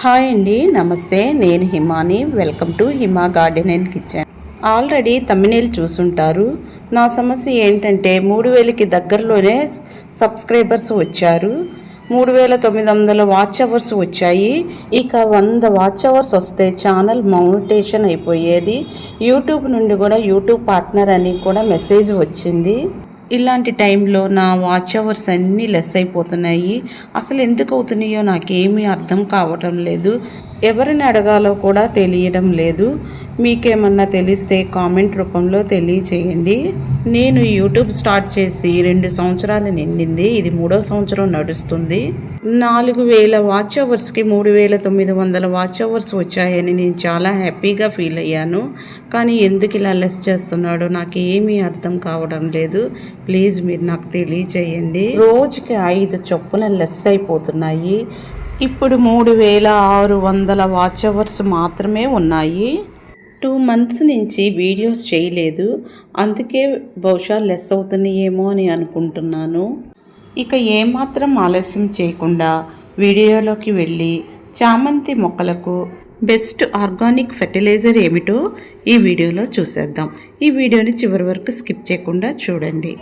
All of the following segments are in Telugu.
హాయ్ అండి నమస్తే. నేను Himani. Welcome to Hima garden and kitchen. Already తమ్మినేలు చూసుంటారు. నా సమస్య ఏంటంటే మూడు వేలకి దగ్గరలోనే సబ్స్క్రైబర్స్ వచ్చారు. మూడు వేల తొమ్మిది వందల వాచ్ అవర్స్ వచ్చాయి. ఇక వంద వాచ్ అవర్స్ వస్తే ఛానల్ మౌనిటేషన్ అయిపోయేది. యూట్యూబ్ నుండి కూడా యూట్యూబ్ పార్ట్నర్ అని కూడా మెసేజ్ వచ్చింది. ఇలాంటి టైంలో నా వాచ్ అవర్స్ అన్నీ లెస్ అయిపోతున్నాయి. అసలు ఎందుకు అవుతున్నాయో నాకేమీ అర్థం కావటం లేదు. ఎవరిని అడగాలో కూడా తెలియడం లేదు. మీకేమన్నా తెలిస్తే కామెంట్ రూపంలో తెలియచేయండి. నేను యూట్యూబ్ స్టార్ట్ చేసి రెండు సంవత్సరాలు నిండింది. ఇది మూడో సంవత్సరం నడుస్తుంది. నాలుగు వేల వాచ్ అవర్స్కి మూడు వేల తొమ్మిది వందల వాచ్ అవర్స్ వచ్చాయని నేను చాలా హ్యాపీగా ఫీల్ అయ్యాను. కానీ ఎందుకు ఇలా లెస్ చేస్తున్నాడో నాకు ఏమీ అర్థం కావడం లేదు. ప్లీజ్ మీరు నాకు తెలియచేయండి రోజుకి ఐదు చొప్పున లెస్ అయిపోతున్నాయి. ఇప్పుడు మూడు వేల ఆరు వందల వాచ్ అవర్స్ మాత్రమే ఉన్నాయి. టూ మంత్స్ నుంచి వీడియోస్ చేయలేదు. అందుకే బహుశా లెస్ అవుతున్నాయేమో అని అనుకుంటున్నాను. ఇక ఏమాత్రం ఆలస్యం చేయకుండా వీడియోలోకి వెళ్ళి చామంతి మొక్కలకు బెస్ట్ ఆర్గానిక్ ఫెర్టిలైజర్ ఏమిటో ఈ వీడియోలో చూసేద్దాం. ఈ వీడియోని చివరి వరకు స్కిప్ చేయకుండా చూడండి.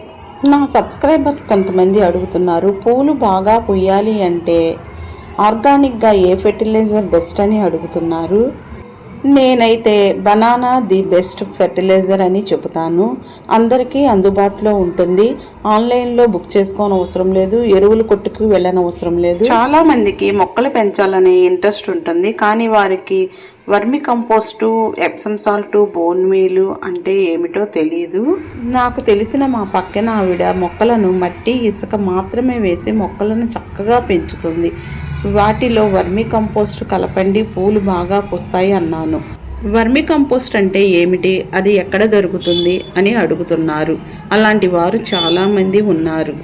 నా సబ్స్క్రైబర్స్ కొంతమంది అడుగుతున్నారు పూలు బాగా పుయ్యాలి అంటే ఆర్గానిక్గా ఏ ఫెర్టిలైజర్ బెస్ట్ అని అడుగుతున్నారు. నేనైతే బనానా ది బెస్ట్ ఫెర్టిలైజర్ అని చెబుతాను. అందరికీ అందుబాటులో ఉంటుంది. ఆన్లైన్లో బుక్ చేసుకోని అవసరం లేదు. ఎరువులు కొట్టుకు వెళ్ళనవసరం లేదు. చాలా మందికి మొక్కలు పెంచాలనే ఇంట్రెస్ట్ ఉంటుంది. కానీ వారికి vermicompost Epsom salt bone meal అంటే ఏమిటో తెలియదు నాకు తెలిసిన మా పక్కన ఆవిడ మొక్కలను మట్టి ఇసుక మాత్రమే వేసి మొక్కలను చక్కగా పెంచుతుంది. వాటిలో వర్మి కంపోస్ట్ కలపండి పూలు బాగా పూస్తాయి అన్నాను. వర్మి కంపోస్ట్ అంటే ఏమిటి? అది ఎక్కడ దొరుకుతుంది? అని అడుగుతున్నారు. అలాంటి వారు చాలామంది ఉన్నారు.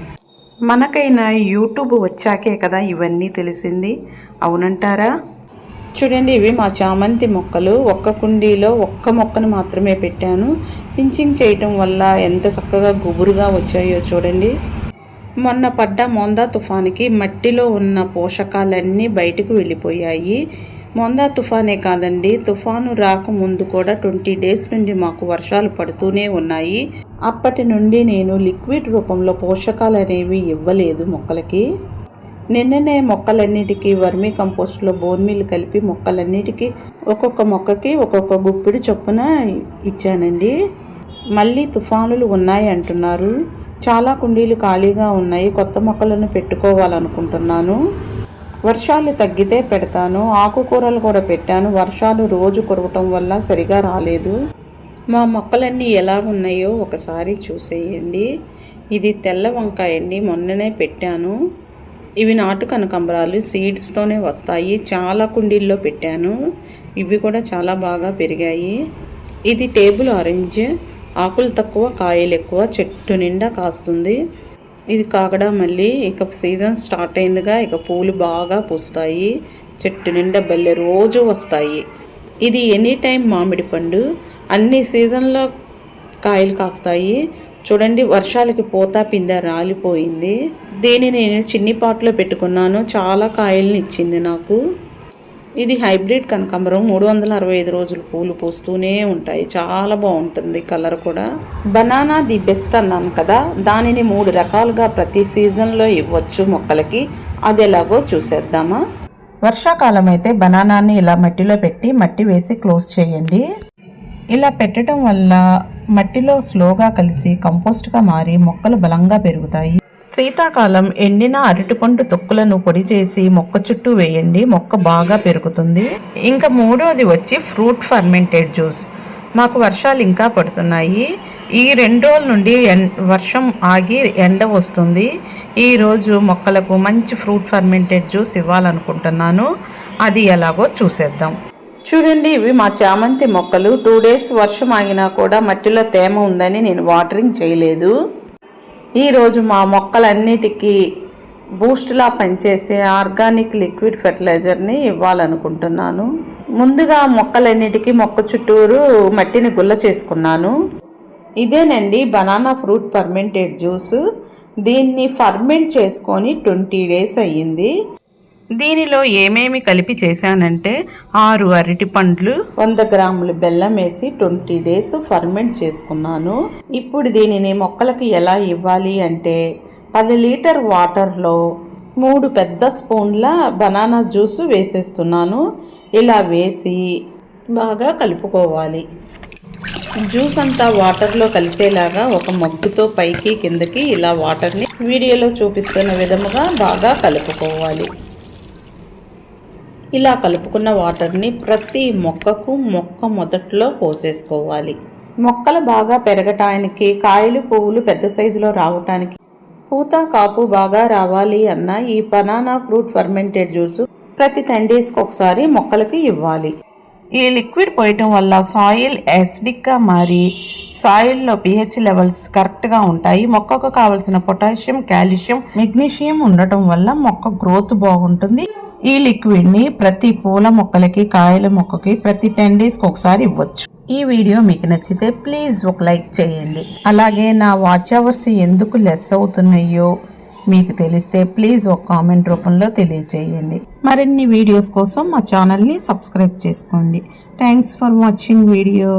మనకైనా యూట్యూబ్ వచ్చాకే కదా ఇవన్నీ తెలిసింది. అవునంటారా? చూడండి ఇవి మా చామంతి మొక్కలు. ఒక్క కుండీలో ఒక్క మొక్కను మాత్రమే పెట్టాను. పించింగ్ చేయటం వల్ల ఎంత చక్కగా గుబురుగా వచ్చాయో చూడండి. మొన్న పడ్డ మొందా తుఫానికి మట్టిలో ఉన్న పోషకాలన్నీ బయటకు వెళ్ళిపోయాయి. మొందా తుఫానే కాదండి తుఫాను రాకముందు కూడా ట్వంటీ డేస్ నుండి మాకు వర్షాలు పడుతూనే ఉన్నాయి. అప్పటి నుండి నేను లిక్విడ్ రూపంలో పోషకాలు అనేవి ఇవ్వలేదు మొక్కలకి. నిన్ననే మొక్కలన్నిటికీ వర్మీ కంపోస్ట్లో బోర్మీలు కలిపి మొక్కలన్నిటికీ ఒక్కొక్క మొక్కకి ఒక్కొక్క గుప్పిడి చొప్పున ఇచ్చానండి. మళ్ళీ తుఫానులు ఉన్నాయి అంటున్నారు. చాలా కుండీలు ఖాళీగా ఉన్నాయి. కొత్త మొక్కలను పెట్టుకోవాలనుకుంటున్నాను. వర్షాలు తగ్గితే పెడతాను. ఆకుకూరలు కూడా పెట్టాను. వర్షాలు రోజు కురవటం వల్ల సరిగా రాలేదు. మా మొక్కలన్నీ ఎలా ఉన్నాయో ఒకసారి చూసేయండి. ఇది తెల్ల వంకాయ అండి. మొన్ననే పెట్టాను. ఇవి నాటు కనకంబరాలు. సీడ్స్తోనే వస్తాయి. చాలా కుండీల్లో పెట్టాను. ఇవి కూడా చాలా బాగా పెరిగాయి. ఇది టేబుల్ ఆరెంజ్. ఆకులు తక్కువ కాయలు ఎక్కువ చెట్టు నిండా కాస్తుంది. ఇది కాకడా మళ్ళీ ఇక సీజన్ స్టార్ట్ అయిందిగా ఇక పూలు బాగా పూస్తాయి చెట్టు నిండా బల్లె రోజు వస్తాయి. ఇది ఎనీ టైం మామిడి పండు. అన్ని సీజన్లో కాయలు కాస్తాయి. చూడండి వర్షాలకి పోతా పింద రాలిపోయింది. దీన్ని నేను చిన్ని పాట్లో పెట్టుకున్నాను. చాలా కాయలని ఇచ్చింది నాకు. ఇది హైబ్రిడ్ కనకాంబరం. మూడు వందల అరవై ఐదు రోజులు పూలు పూస్తూనే ఉంటాయి. చాలా బాగుంటుంది కలర్ కూడా. బనానా ది బెస్ట్ అన్నాను కదా. దానిని మూడు రకాలుగా ప్రతి సీజన్లో ఇవ్వచ్చు మొక్కలకి. అది ఎలాగో చూసేద్దామా? వర్షాకాలం అయితే బనానాని ఇలా మట్టిలో పెట్టి మట్టి వేసి క్లోజ్ చేయండి. ఇలా పెట్టడం వల్ల మట్టిలో స్లోగా కలిసి కంపోస్ట్గా మారి మొక్కలు బలంగా పెరుగుతాయి. శీతాకాలం ఎండిన అరటిపండు తొక్కులను పొడి చేసి మొక్క చుట్టూ వేయండి. మొక్క బాగా పెరుగుతుంది. ఇంకా మూడోది వచ్చి ఫ్రూట్ ఫర్మెంటెడ్ జ్యూస్. మాకు వర్షాలు ఇంకా పడుతున్నాయి. ఈ రెండు రోజుల నుండి ఎన్ వర్షం ఆగి ఎండ వస్తుంది. ఈరోజు మొక్కలకు మంచి ఫ్రూట్ ఫర్మెంటెడ్ జ్యూస్ ఇవ్వాలనుకుంటున్నాను. అది ఎలాగో చూసేద్దాం. చూడండి ఇవి మా చామంతి మొక్కలు. టూ డేస్ వర్షం ఆగినా కూడా మట్టిలో తేమ ఉందని నేను వాటరింగ్ చేయలేదు. ఈరోజు మా మొక్కలన్నిటికీ బూస్ట్లా పనిచేసే ఆర్గానిక్ లిక్విడ్ ఫెర్టిలైజర్ని ఇవ్వాలనుకుంటున్నాను. ముందుగా మొక్కలన్నిటికీ మొక్క చుట్టూరు మట్టిని గుల్ల చేసుకున్నాను. ఇదేనండి బనానా ఫ్రూట్ ఫర్మెంటెడ్ జ్యూస్. దీన్ని ఫర్మెంట్ చేసుకొని ట్వంటీ డేస్ అయ్యింది. దీనిలో ఏమేమి కలిపి చేశానంటే ఆరు అరటి పండ్లు వంద గ్రాములు బెల్లం వేసి ట్వంటీ డేస్ ఫర్మెంట్ చేసుకున్నాను. ఇప్పుడు దీనిని మొక్కలకి ఎలా ఇవ్వాలి అంటే పది లీటర్ వాటర్లో మూడు పెద్ద స్పూన్ల బనానా జ్యూస్ వేసేస్తున్నాను. ఇలా వేసి బాగా కలుపుకోవాలి. జ్యూస్ అంతా వాటర్లో కలిసేలాగా ఒక మగ్గుతో పైకి కిందకి ఇలా వాటర్ని వీడియోలో చూపిస్తున్న విధముగా బాగా కలుపుకోవాలి. ఇలా కలుపుకున్న వాటర్ని ప్రతి మొక్కకు మొక్క మొదట్లో పోసేసుకోవాలి. మొక్కలు బాగా పెరగటానికి కాయలు పువ్వులు పెద్ద సైజులో రావటానికి పూత కాపు బాగా రావాలి అన్న ఈ బనానా ఫ్రూట్ ఫర్మెంటెడ్ జ్యూస్ ప్రతి టెన్ డేస్కి ఒకసారి మొక్కలకి ఇవ్వాలి. ఈ లిక్విడ్ పోయటం వల్ల సాయిల్ యాసిడిక్గా మారి సాయిల్లో పిహెచ్ లెవెల్స్ కరెక్ట్గా ఉంటాయి. మొక్కకు కావలసిన పొటాషియం కాల్షియం మెగ్నీషియం ఉండటం వల్ల మొక్క గ్రోత్ బాగుంటుంది. ఈ లిక్విడ్ని ప్రతి పూల మొక్కలకి కాయల మొక్కకి ప్రతి టెన్ డేస్కి ఒకసారి ఇవ్వచ్చు. ఈ వీడియో మీకు నచ్చితే ప్లీజ్ ఒక లైక్ చేయండి. అలాగే నా వాచ్ అవర్స్ ఎందుకు లెస్ అవుతున్నాయో మీకు తెలిస్తే ప్లీజ్ ఒక కామెంట్ రూపంలో తెలియచేయండి. మరిన్ని వీడియోస్ కోసం మా ఛానల్ని సబ్స్క్రైబ్ చేసుకోండి. Thanks for watching video